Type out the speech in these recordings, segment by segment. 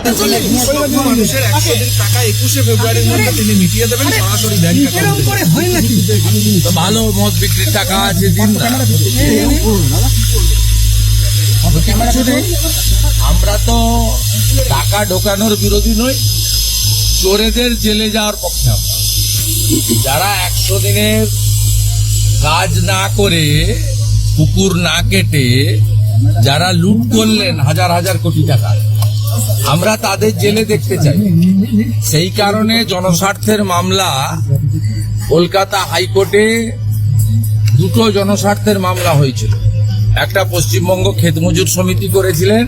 মানুষের একশো দিন টাকা একুশে ফেব্রুয়ারির মধ্যে তিনি মিটিয়ে দেবেন সরাসরি ব্যাংক অ্যাকাউন্টে ভালো মদ বিক্রির টাকা আছে দিন না। কিছু নেই আমরা তো টাকা ঢোকানোর বিরোধী নই চোরেদের জেলে যাওয়ার পক্ষে আমরা। যারা একশো দিনের কাজ না করে কুকুর না কেটে যারা লুট করলেন হাজার হাজার কোটি টাকা। আমরা তাদের জেলে দেখতে চাই। সেই কারণে জনস্বার্থের মামলা কলকাতা হাইকোর্টে দুটো জনস্বার্থের মামলা হয়েছিল। একটা পশ্চিমবঙ্গ ক্ষেত মজুর সমিতি করেছিলেন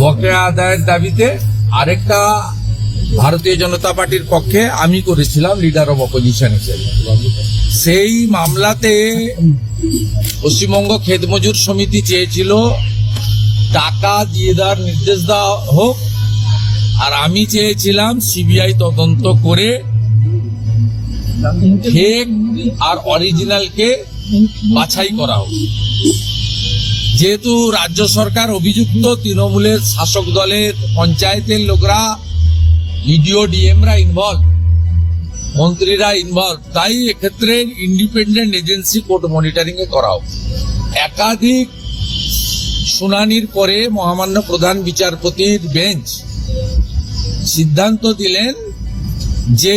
বকেয়া আদায়ের দাবিতে, আরেকটা ভারতীয় জনতা পার্টির পক্ষে আমি করেছিলাম লিডার অব অপোজিশন হিসেবে। সেই মামলাতে পশ্চিমবঙ্গ ক্ষেত মজুর সমিতি চেয়েছিল টাকা দিয়ে দেওয়ার নির্দেশ দেওয়া হোক আর আমি চেয়েছিলাম সিবিআই তদন্ত করে ফেক আর অরিজিনালকে বাছাই করা হোক। যেহেতু রাজ্য সরকার অভিযুক্ত তৃণমূলের শাসক দলের পঞ্চায়েতের লোকরা, বিডিও, ডিএমরা ইনভলভ মন্ত্রীরা ইনভলভ তাই এক্ষেত্রে ইন্ডিপেন্ডেন্ট এজেন্সি কোর্ট মনিটরিং এ করা হোক। একাধিক শুনানির পরে মহামান্য প্রধান বিচারপতির বেঞ্চ সিদ্ধান্ত দিলেন যে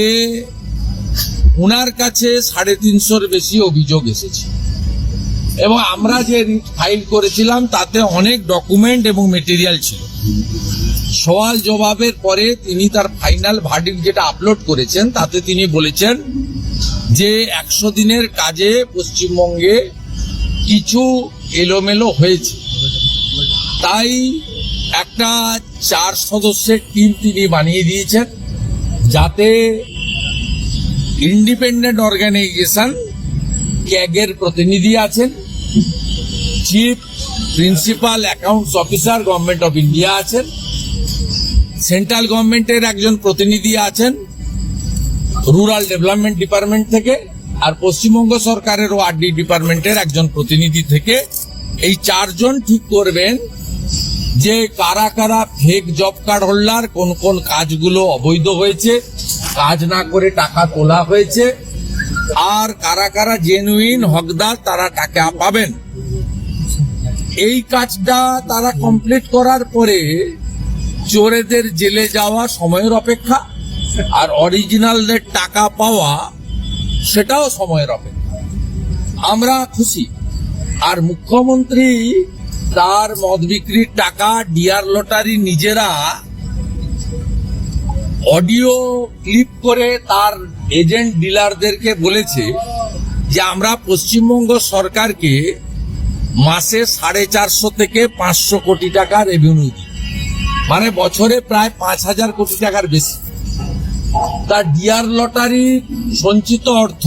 উনার কাছে সাড়ে তিনশোর বেশি অভিযোগ এসেছে। এবং আমরা যে ফাইল করেছিলাম, তাতে অনেক ডকুমেন্ট এবং মেটেরিয়াল ছিল। সওয়াল জবাবের পরে তিনি তার ফাইনাল ভার্ডিক যেটা আপলোড করেছেন, তাতে তিনি বলেছেন যে একশো দিনের কাজে পশ্চিমবঙ্গে কিছু এলোমেলো হয়েছে। তাই একটা চার সদস্যের টিম তিনি বানিয়ে দিয়েছেন যাতে ইন্ডিপেন্ডেন্ট অর্গানাইজেশন ক্যাগের প্রতিনিধি আছেন। Chief principal accounts officer government of India আছেন। সেন্ট্রাল গভর্নমেন্টের একজন প্রতিনিধি আছেন রুরাল ডেভেলপমেন্ট ডিপার্টমেন্ট থেকে আর পশ্চিমবঙ্গ সরকারের ওয়ার্ডি ডিপার্টমেন্টের একজন প্রতিনিধি থেকে। এই চারজন ঠিক করবেন যে কারা কারা ফেক জব কার্ড হোল্ডার কোন কোন কাজগুলো অবৈধ হয়েছে, কাজ না করে টাকা তোলা হয়েছে, আর কারা কারা জেনুইন হকদার, তারা টাকা পাবেন। এই কাজটা তারা কমপ্লিট করার পরে চোরেদের জেলে যাওয়া সময়ের অপেক্ষা, আর অরিজিনালদের টাকা পাওয়া সেটাও সময়ের অপেক্ষা। আমরা খুশি। আর মুখ্যমন্ত্রী তার মদ বিক্রির টাকা ডিয়ার লটারি নিজেরা অডিও ক্লিপ করে তার এজেন্ট ডিলারদেরকে বলেছে যে আমরা পশ্চিমবঙ্গ সরকারকে মাসে সাড়ে চারশো থেকে পাঁচশো কোটি টাকা রেভিনিউ দিই। মানে বছরে প্রায় পাঁচ হাজার কোটি টাকার বেশি। তার ডিয়ার লটারি সঞ্চিত অর্থ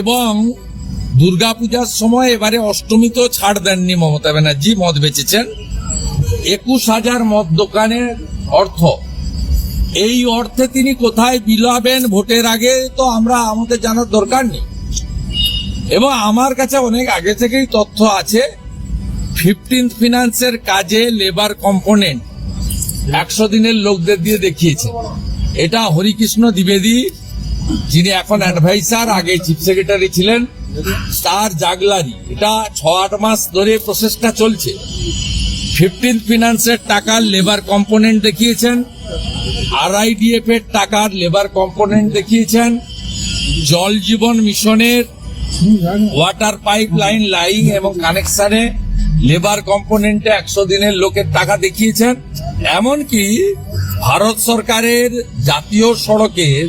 এবং দুর্গাপূজার সময় এবারে অষ্টমীতেও ছাড় দেননি মমতা ব্যানার্জি, মদ বেচেছেন। একুশ হাজার মদ দোকানের অর্থ। এই অর্থে তিনি কোথায় বিলাবেন ভোটের আগে, তো আমরা আমাদের জানার দরকার নেই। এবং আমার কাছে অনেক আগে থেকেই তথ্য আছে ফিফটিন ফিনান্সের কাজে লেবার কম্পোনেন্ট একশো দিনের লোকদের দিয়ে দেখিয়েছে। এটা হরিকৃষ্ণ দ্বিবেদী, যিনি এখন অ্যাডভাইসার আগে চিফ সেক্রেটারি ছিলেন। তার জাগলারি এটা ছ আট মাস ধরে প্রসেসটা চলছে। ফিফটিন ফিনান্সের টাকার লেবার কম্পোনেন্ট দেখিয়েছেন আরআইডিএফ এর টাকার লেবার কম্পোনেন্ট দেখিয়েছেন, জল জীবন মিশনের ওয়াটার পাইপ লাইন লাইন এবং কানেকশনে লেবার কম্পোনেন্টে একশো দিনের লোকের টাকা দেখিয়েছেন। এমনকি ভারত সরকারের জাতীয় সড়কের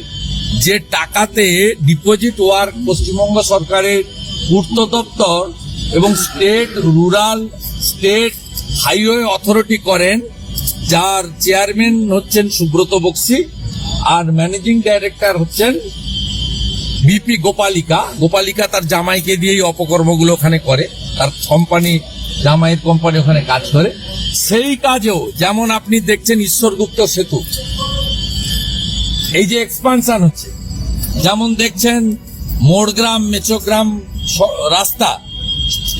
যে টাকাতে ডিপোজিট ওয়ার্ক পশ্চিমবঙ্গ সরকারের পূর্ত দপ্তর এবং state rural state highway authority করেন, যার চেয়ারম্যান হচ্ছেন সুব্রত বক্সি আর ম্যানেজিং ডাইরেক্টর হচ্ছেন বিপি গোপালিকা। গোপালিকা তার জামাইকে দিয়েই অপকর্মগুলো ওখানে করে, তার কোম্পানি জামাইয়ের কোম্পানি ওখানে কাজ করে। সেই কাজেও যেমন আপনি দেখছেন ঈশ্বরগুপ্ত সেতু এই যে এক্সপানশন হচ্ছে। যেমন দেখছেন মোড়গ্রাম, মেচোগ্রাম রাস্তা।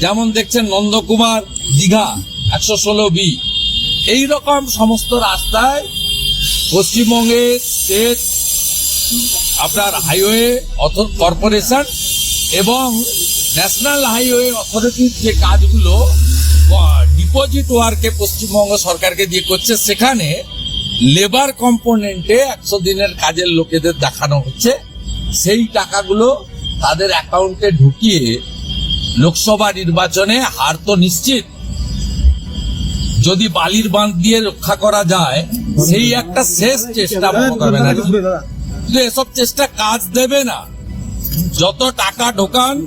যেমন দেখছেন নন্দকুমার, দীঘা, একশো ষোলো বি। এই রকম সমস্ত রাস্তায় পশ্চিমবঙ্গের স্টেট আপনার হাইওয়ে কর্পোরেশন এবং ন্যাশনাল হাইওয়ে অথরিটির যে কাজগুলো ডিপোজিট ওয়ার্কে পশ্চিমবঙ্গ সরকারকে দিয়ে করছে, সেখানে লেবার কম্পোনেন্টে একশো দিনের কাজের লোকেদের দেখানো হচ্ছে। সেই টাকাগুলো তাদের অ্যাকাউন্টে ঢুকিয়ে লোকসভা নির্বাচনে হার তো নিশ্চিত। যদি বালির বাঁধ দিয়ে রক্ষা করা যায় সেই একটা শেষ চেষ্টা মমতা ব্যানার্জি। কিন্তু এসব চেষ্টা কাজ দেবে না। যত টাকা ঢোকান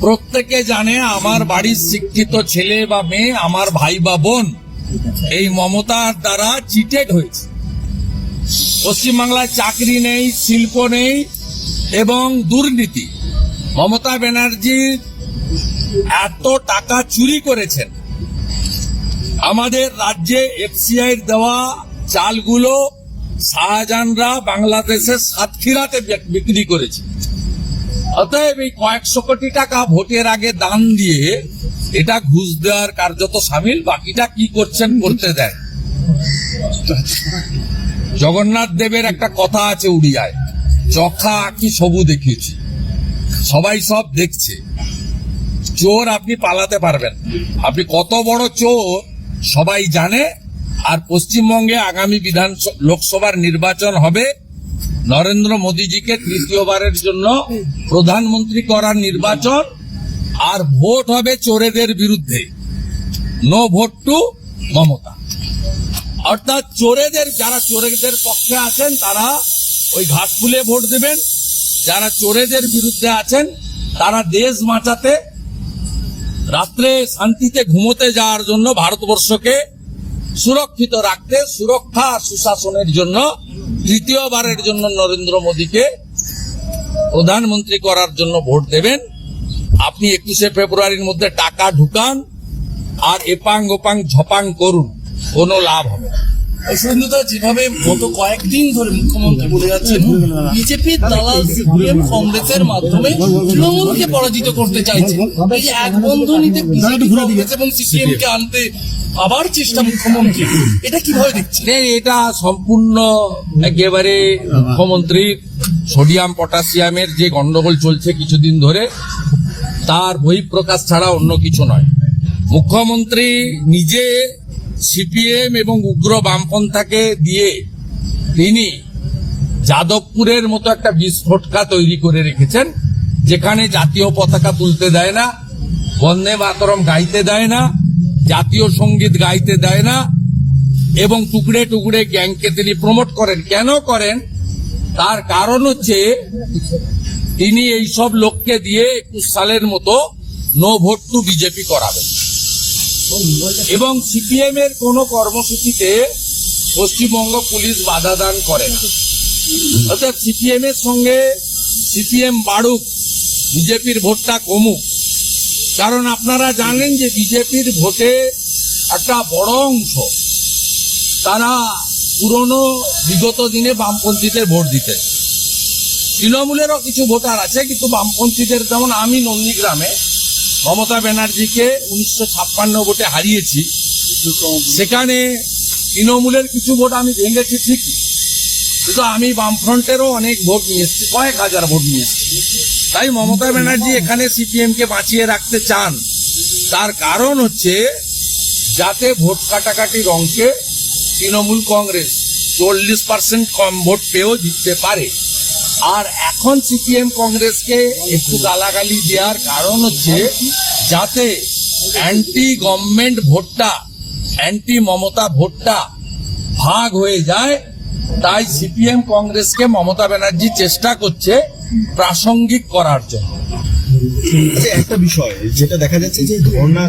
প্রত্যেকে জানে আমার বাড়ির শিক্ষিত ছেলে বা মেয়ে আমার ভাই বা বোন। এই মমতার দ্বারা চিটেড হয়েছে। পশ্চিমবাংলায় চাকরি নেই, শিল্প নেই এবং দুর্নীতি। মমতা ব্যানার্জি এত টাকা চুরি করেছেন। আমাদের রাজ্যে এফসিআই দেওয়া চালগুলো শাহজাহানরা বাংলাদেশের সাতক্ষীরাতে বিক্রি করেছে। অতএব এই কয়েকশো কোটি টাকা ভোটের আগে দান দিয়ে এটা ঘুষ দেওয়ার কার্যত সামিল, বাকিটা কি করছেন করতে দেয়। জগন্নাথ দেবের একটা কথা আছে উড়িয়ায়, চখা কি সবু দেখিয়েছি। সবাই সব দেখছে। চোর আপনি পালাতে পারবেন। আপনি কত বড় চোর, সবাই জানে। আর পশ্চিমবঙ্গে আগামী বিধান লোকসভার নির্বাচন হবে নরেন্দ্র মোদীজিকে তৃতীয়বারের জন্য প্রধানমন্ত্রী করার নির্বাচন, আর ভোট হবে চোরেদের বিরুদ্ধে। No vote to Mamata. অর্থাৎ চোরেদের, যারা চোরেদের পক্ষে আছেন, তারা ওই ঘাসফুলে ভোট দেবেন। যারা চোরেদের বিরুদ্ধে আছেন, তারা দেশ বাঁচাতে, রাত্রে শান্তিতে ঘুমোতে যাওয়ার জন্য ভারতবর্ষকে সুরক্ষিত রাখতে, সুরক্ষা সুশাসনের জন্য তৃতীয়বারের জন্য নরেন্দ্র মোদীকে প্রধানমন্ত্রী করার জন্য ভোট দেবেন। আপনি একুশে ফেব্রুয়ারির মধ্যে টাকা ঢুকান আর এপাং ওপাং ঝপাং করুন কোনো লাভ হবে না। সুরেন্দ্রদা যেভাবে গত কয়েকদিন ধরে মুখ্যমন্ত্রী বলে যাচ্ছেন বিজেপির দালাল সিপিএম কংগ্রেসের মাধ্যমে তৃণমূলকে পরাজিত করতে চাইছে। এই এক বন্ধনীতে বিজেপি কংগ্রেস এবং সিপিএম কে আনতে আবার চেষ্টা মুখ্যমন্ত্রী। এটা কীভাবে দেখছেন? এটা সম্পূর্ণ একেবারে মুখ্যমন্ত্রী সোডিয়াম পটাশিয়ামের যে গন্ডগোল চলছে কিছুদিন ধরে, তার বহিঃপ্রকাশ ছাড়া অন্য কিছু নয়। মুখ্যমন্ত্রী নিজে সিপিএম এবং উগ্র বামপন্থাকে দিয়ে তিনি যাদবপুরের মতো একটা বিস্ফোটকা তৈরি করে রেখেছেন, যেখানে জাতীয় পতাকা তুলতে দেয় না, বন্দে মাতরম গাইতে দেয় না জাতীয় সংগীত গাইতে দেয় না এবং টুকরে টুকরে গ্যাংকে তিনি প্রমোট করেন। কেন করেন? তার কারণ হচ্ছে তিনি এই সব লোককে দিয়ে একুশ সালের মতো নো ভোট, টু বিজেপি করাবেন। এবং সিপিএম এর কোন কর্মসূচিতে পশ্চিমবঙ্গ পুলিশ বাধা দান করে না। অর্থাৎ সিপিএম এর সঙ্গে সিপিএম বাড়ুক, বিজেপির ভোটটা কমুক কারণ আপনারা জানেন যে বিজেপির ভোটে একটা বড় অংশ তারা পুরনো বিগত দিনে বামপন্থীদের ভোট দিতেন। তৃণমূলেরও কিছু ভোটার আছে, কিন্তু বামপন্থীদের যেমন আমি নন্দীগ্রামে মমতা ব্যানার্জিকে উনিশশো ছাপ্পান্ন ভোটে হারিয়েছি, সেখানে তৃণমূলের কিছু ভোট আমি ভেঙেছি ঠিকই। কিন্তু আমি বামফ্রন্টেরও অনেক ভোট নিয়ে এসেছি, কয়েক হাজার ভোট নিয়ে এসেছি। তাই মমতা ব্যানার্জি এখানে সিপিএম কে বাঁচিয়ে রাখতে চান। তার কারণ হচ্ছে, যাতে ভোট কাটাকাটির অঙ্কে তৃণমূল কংগ্রেস চল্লিশ পার্সেন্ট কম ভোট পেয়েও জিততে পারে। আর এখন সিপিএম কংগ্রেসকে একটু গালাগালি দেওয়ার কারণ হচ্ছে, যাতে অ্যান্টি গভর্নমেন্ট ভোটটা অ্যান্টি মমতা ভোটটা ভাগ হয়ে যায়, তাই সিপিএম কংগ্রেসকে মমতা ব্যানার্জি চেষ্টা করছে প্রাসঙ্গিক করার জন্য। আচ্ছা একটা বিষয় যেটা দেখা যাচ্ছে যে ধর্ণা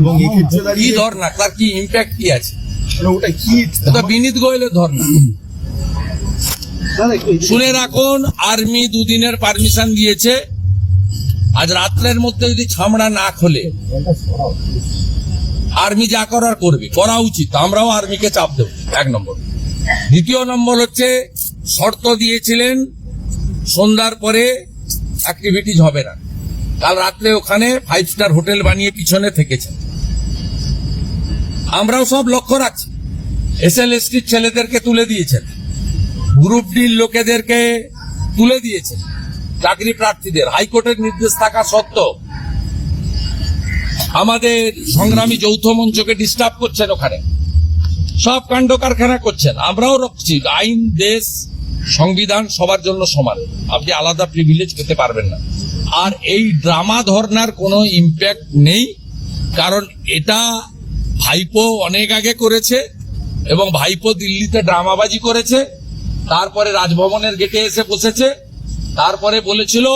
এবং এক্ষেত্রে কি ধর্না তার কি ইম্প্যাক্ট কি আছে? মানে ওটা কি বিনীত গোয়েলের ধর্না শুনে রাখুন আর্মি দুদিনের পারমিশন দিয়েছে। আজ রাত্রের মধ্যে যদি ছামড়া না খোলে আর্মি যা করার করবে করা উচিত। আমরাও আর্মিকে চাপ দেব। এক নম্বর। দ্বিতীয় নম্বর হচ্ছে শর্ত দিয়েছিলেন সন্ধ্যার পরে অ্যাক্টিভিটিজ হবে না। কাল রাত্রে ওখানে ফাইভ স্টার হোটেল বানিয়ে পিছনে থেকেছেন। আমরাও সব লক্ষ্য রাখছি। এস এল এসটির ছেলেদেরকে তুলে দিয়েছেন। গ্রুপ ডির লোকেদেরকে তুলে দিয়েছেন। চাকরি প্রার্থীদের, হাইকোর্টের নির্দেশ থাকা সত্ত্বেও। আমাদের সংগ্রামী যৌথ মঞ্চকে ডিস্টার্ব করছেন ওখানে। সব কাণ্ড কারখানা করছেন। আমরাও রাখছি আইন, দেশ সংবিধান সবার জন্য সমান। আপনি আলাদা প্রিভিলেজ পেতে পারবেন না। আর এই ড্রামা ধর্নার কোনো ইম্প্যাক্ট নেই, কারণ এটা ভাইপো অনেক আগে করেছে এবং ভাইপো দিল্লিতে ড্রামাবাজি করেছে, তারপরে রাজভবনের গেটে এসে বসেছে, তারপরে বলেছিল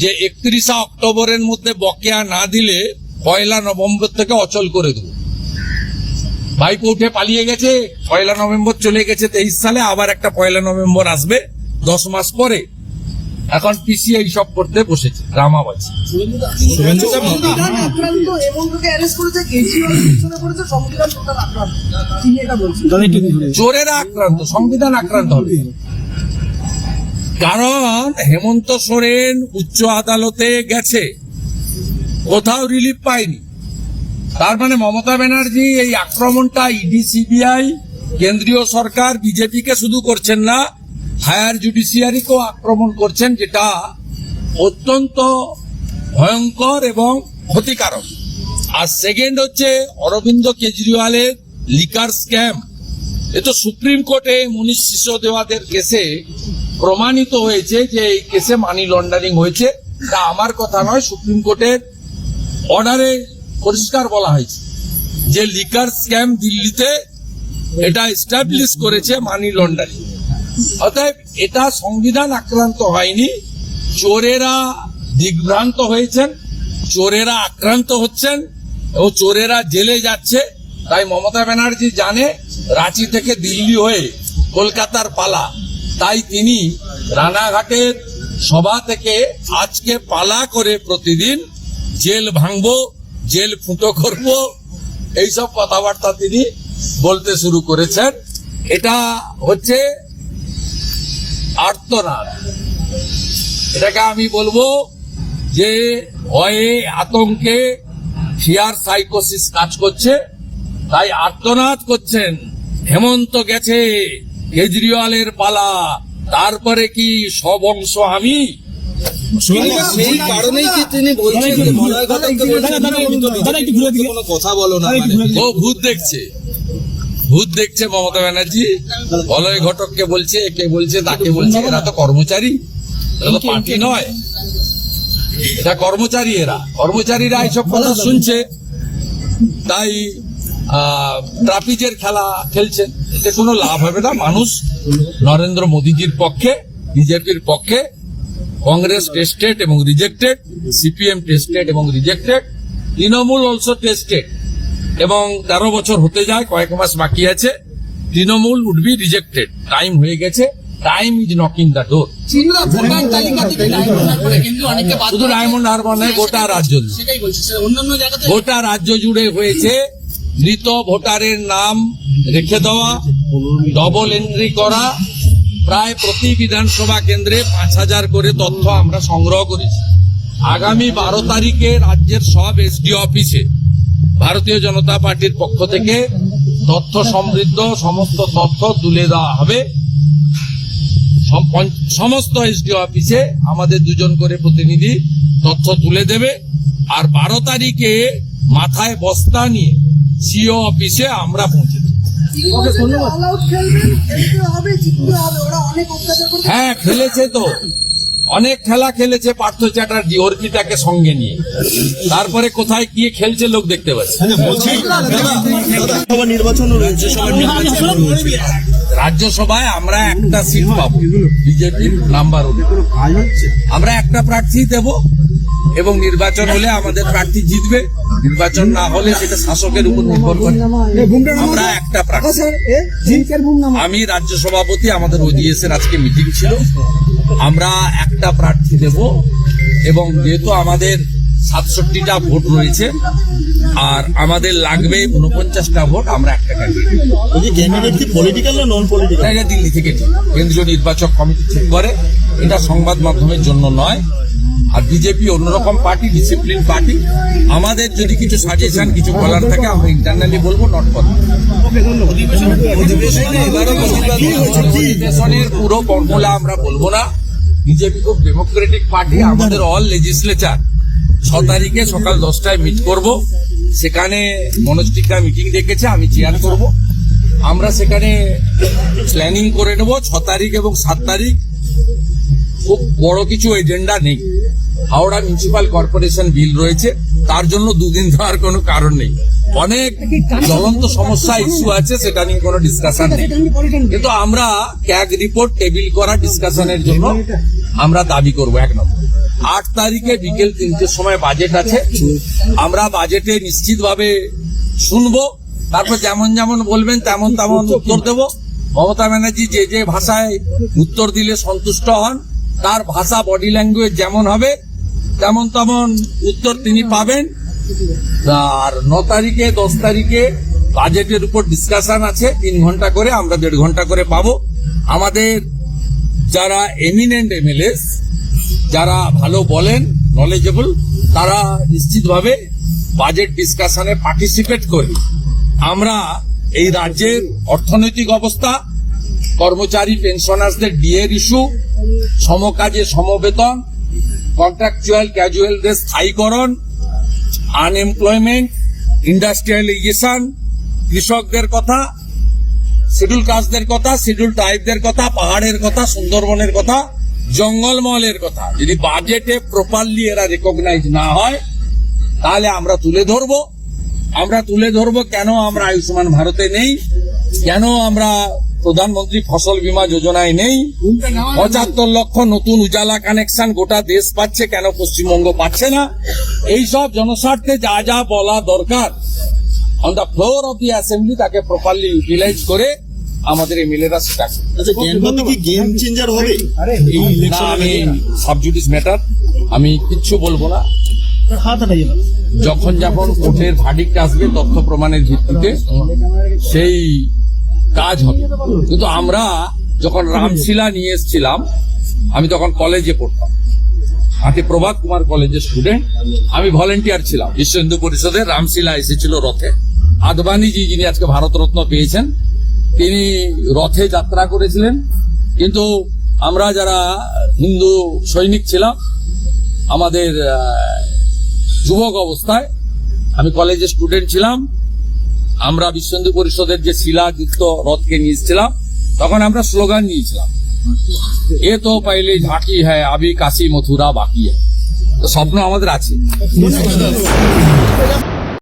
যে একত্রিশে অক্টোবরের মধ্যে বকেয়া না দিলে পয়লা নভেম্বর থেকে অচল করে দেবো। ভাইপো উঠে পালিয়ে গেছে পয়লা নভেম্বর চলে গেছে তেইশ সালে আবার একটা পয়লা নভেম্বর আসবে দশ মাস পরে। এখন পিসি এইসব করতে বসেছে বলছেন? চোরেরা আক্রান্ত সংবিধান আক্রান্ত হবে। কারণ হেমন্ত সোরেন উচ্চ আদালতে গেছে কোথাও রিলিফ পায়নি। তার মানে মমতা ব্যানার্জি এই আক্রমণটা ইডি, সিবিআই, কেন্দ্রীয় সরকার, বিজেপিকে শুধু করছেন না, হায়ার জুডিশিয়ারিকেও আক্রমণ করছেন, যেটা অত্যন্ত ভয়ঙ্কর এবং ক্ষতিকারক। আর সেকেন্ড হচ্ছে অরবিন্দ কেজরিওয়ালের লিকার স্ক্যাম। এ তো সুপ্রিম কোর্টে মনীষ সিসোদেওয়াদের কেসে প্রমাণিত হয়েছে যে এই কেসে মানি লন্ডারিং হয়েছে। তা আমার কথা নয়, সুপ্রিম কোর্টের অর্ডারে পরিষ্কার বলা হয়েছে যে লিকার স্ক্যাম দিল্লিতে এটা এস্টাবলিশ করেছে মানি লন্ডারিং অতএব এটা সংবিধান আক্রান্ত হয়নি। চোরেরা দিগ্ভ্রান্ত হয়েছেন, চোরেরা আক্রান্ত হচ্ছেন এবং চোরেরা জেলে যাচ্ছে। তাই মমতা ব্যানার্জি জানে রাঁচি থেকে দিল্লি হয়ে কলকাতার পালা। তাই তিনি রানাঘাটের সভা থেকে আজকে পালা করে প্রতিদিন জেল ভাঙবো জেল ফুটো করব। এইসব কথাবার্তা তিনি বলতে শুরু করেছেন। এটা হচ্ছে আর্তনাদ। এটাকে আমি বলব যে ভয়ে, আতঙ্কে ফিয়ার সাইকোসিস কাজ করছে। তাই আর্তনাদ করছেন, হেমন্ত গেছে কেজরিওয়ালের পালা, তারপরে কি সব অংশ আমি? সেই কারণেই কি তিনি বলছেন যে মলয় ঘটককে বলছেন যে তুমি তো বিজেপির কোনো কথা বলো না মানে। ও ভূত দেখছে। ভূত দেখছে মমতা ব্যানার্জি। ঘটককে বলছে একে বলছে তাকে বলছে এরা তো কর্মচারী। এরা তো পার্টি নয়। এটা কর্মচারী এরা। কর্মচারীরা এইসব কথা শুনছে। তাই আহ, ট্রাপিজের খেলা খেলছেন এতে কোনো লাভ হবে না। মানুষ নরেন্দ্র মোদীজির পক্ষে বিজেপির পক্ষে কংগ্রেস টেস্টেড এবং রিজেক্টেড সিপিএম টেস্টেড এবং রিজেক্টেড তৃণমূল অলসো টেস্টেড এবং তেরো বছর হতে যায় কয়েক মাস বাকি আছে Trinamool would be rejected time হয়ে গেছে time is knocking the door শুধু ডায়মন্ড হারবার নয় গোটা রাজ্য গোটা রাজ্য জুড়ে হয়েছে মৃত ভোটারের নাম রেখে দেওয়া ডবল এন্ট্রি করা প্রায় প্রতি বিধানসভা কেন্দ্রে পাঁচ হাজার করে তথ্য আমরা সংগ্রহ করেছি। আগামী বারো তারিখে রাজ্যের সব এসডি অফিসে ভারতীয় জনতা পার্টির পক্ষ থেকে তথ্য সমৃদ্ধ, সমস্ত তথ্য তুলে দেওয়া হবে। সমস্ত এসডি অফিসে আমাদের দুজন করে প্রতিনিধি তথ্য তুলে দেবে। আর বারো তারিখে মাথায় বস্তা নিয়ে সিও অফিসে আমরা পৌঁছে হ্যাঁ খেলেছে তো। অনেক খেলা খেলেছে পার্থ চ্যাটার্জি অর্পিতাকে সঙ্গে নিয়ে। তারপরে কোথায় গিয়ে খেলছে লোক দেখতে পাচ্ছে। সবার নির্বাচন রয়েছে রাজ্যসভায় আমরা একটা সিট পাবো বিজেপির নাম্বার আমরা একটা প্রার্থী দেব এবং নির্বাচন হলে আমাদের প্রার্থী জিতবে। নির্বাচন না হলে সেটা শাসকের উপর নির্ভর করে। আমরা একটা প্রার্থী। আমি রাজ্য সভাপতি আমাদের ওজিএস এর আজকে মিটিং ছিল। আমরা একটা প্রার্থী দেব এবং যেহেতু আমাদের সাতষট্টিটা ভোট রয়েছে আর আমাদের লাগবে উনপঞ্চাশটা ভোট আমরা একটা ক্যান্ডিডেট দিল্লি থেকে কেন্দ্রীয় নির্বাচক কমিটি ঠিক করে। এটা সংবাদ মাধ্যমের জন্য নয়। আর বিজেপি অন্যরকম পার্টি ডিসিপ্লিন পার্টি আমাদের যদি কিছু সাজেশন কিছু বলার থাকে আমরা ইন্টারনালি বলব নট কথা অধিবেশনের পুরো ফর্মুলা আমরা বলব না। বিজেপি খুব ডেমোক্রেটিক পার্টি আমাদের অল লেজিসলেচার ছ তারিখে সকাল দশটায় মিট করব। সেখানে মনোজ টিকা মিটিং ডেকেছে আমি চেয়ার করব। আমরা সেখানে প্ল্যানিং করে নেব ছ তারিখ এবং সাত তারিখ। খুব বড় কিছু এজেন্ডা নেই। হাওড়া মিউনিসিপাল কর্পোরেশন বিল রয়েছে, তার জন্য দুদিন ধরার কোনো কারণ নেই। অনেক জ্বলন্ত সমস্যা ইস্যু আছে, সেটা নিয়ে কোনো ডিসকাশন নেই। কিন্তু আমরা ক্যাগ রিপোর্ট টেবিল করা ডিসকাশনের জন্য আমরা দাবি করব, এক নম্বর। আট তারিখে বিকেল তিনটের সময় বাজেট আছে, আমরা বাজেটে নিশ্চিতভাবে শুনব, তারপর যেমন যেমন বলবেন, তেমন তেমন উত্তর দেব। মমতা ব্যানার্জি যে যে ভাষায় উত্তর দিলে সন্তুষ্ট হন, তার ভাষা বডি ল্যাঙ্গুয়েজ যেমন হবে তেমন তেমন উত্তর তিনি পাবেন। আর ন তারিখে, দশ তারিখে বাজেটের উপর ডিসকাশন আছে। তিন ঘণ্টা করে, আমরা দেড় ঘণ্টা করে পাবো। আমাদের যারা এমিনেন্ট এমএলএস যারা ভালো বলেন নলেজেবল তারা নিশ্চিতভাবে বাজেট ডিসকাশনে পার্টিসিপেট করে। আমরা এই রাজ্যের অর্থনৈতিক অবস্থা, কর্মচারী পেনশনার্সদের ডিএর ইস্যু সমকাজে সমবেতন কন্ট্রাকচুয়াল ক্যাজুয়ালদের স্থায়ীকরণ আনএমপ্লয়মেন্ট ইন্ডাস্ট্রিয়ালাইজেশন কৃষকদের কথা শিডিউল কাস্টদের কথা শিডিউল ট্রাইবদের কথা, পাহাড়ের কথা, সুন্দরবনের কথা, জঙ্গলমহলের কথা। যদি বাজেটে প্রপারলি এরা রেকগনাইজ না হয়, তাহলে আমরা তুলে ধরবো। আমরা তুলে ধরবো কেন আমরা আয়ুষ্মান ভারতে নেই? কেন আমরা প্রধানমন্ত্রী ফসল বীমা যোজনায় নেই। পঁচাত্তর লক্ষ নতুন উজালা কানেকশন গোটা দেশ পাচ্ছে কেন পশ্চিমবঙ্গ পাচ্ছে না? এই সব জনস্বার্থে যা যা বলা দরকার। On the floor of the assembly তাকে প্রপারলি ইউটিলাইজ করে আমাদের এমএলএরা সেটা। আচ্ছা গেম চেঞ্জার হবে? এই না ইলেকশন আমি সাবজুডিস ম্যাটার আমি কিচ্ছু বলব না। যখন যখন কোর্টের ভার্ডিক্ট আসবে তথ্য প্রমাণের ভিত্তিতে সেই কাজ হবে। কিন্তু আমরা যখন রামশিলা নিয়ে এসেছিলাম, আমি তখন কলেজে পড়তাম। হাতে প্রভাত কুমার কলেজের স্টুডেন্ট আমি ভলেন্টিয়ার ছিলাম। বিশ্ব হিন্দু পরিষদের রামশিলা এসেছিল রথে। আদবানিজি যিনি আজকে ভারতরত্ন পেয়েছেন, তিনি রথে যাত্রা করেছিলেন। কিন্তু আমরা যারা হিন্দু সৈনিক ছিলাম, আমাদের যুবক অবস্থায় আমি কলেজের স্টুডেন্ট ছিলাম। আমরা বিশ্ব হিন্দু পরিষদের যে শিলাযুক্ত রথকে নিয়েছিলাম, তখন আমরা স্লোগান নিয়েছিলাম। এ তো পাইলে ঝাঁকি হ্যাঁ আবি কাশি মথুরা বাকি হ্যাঁ তো স্বপ্ন আমাদের আছে।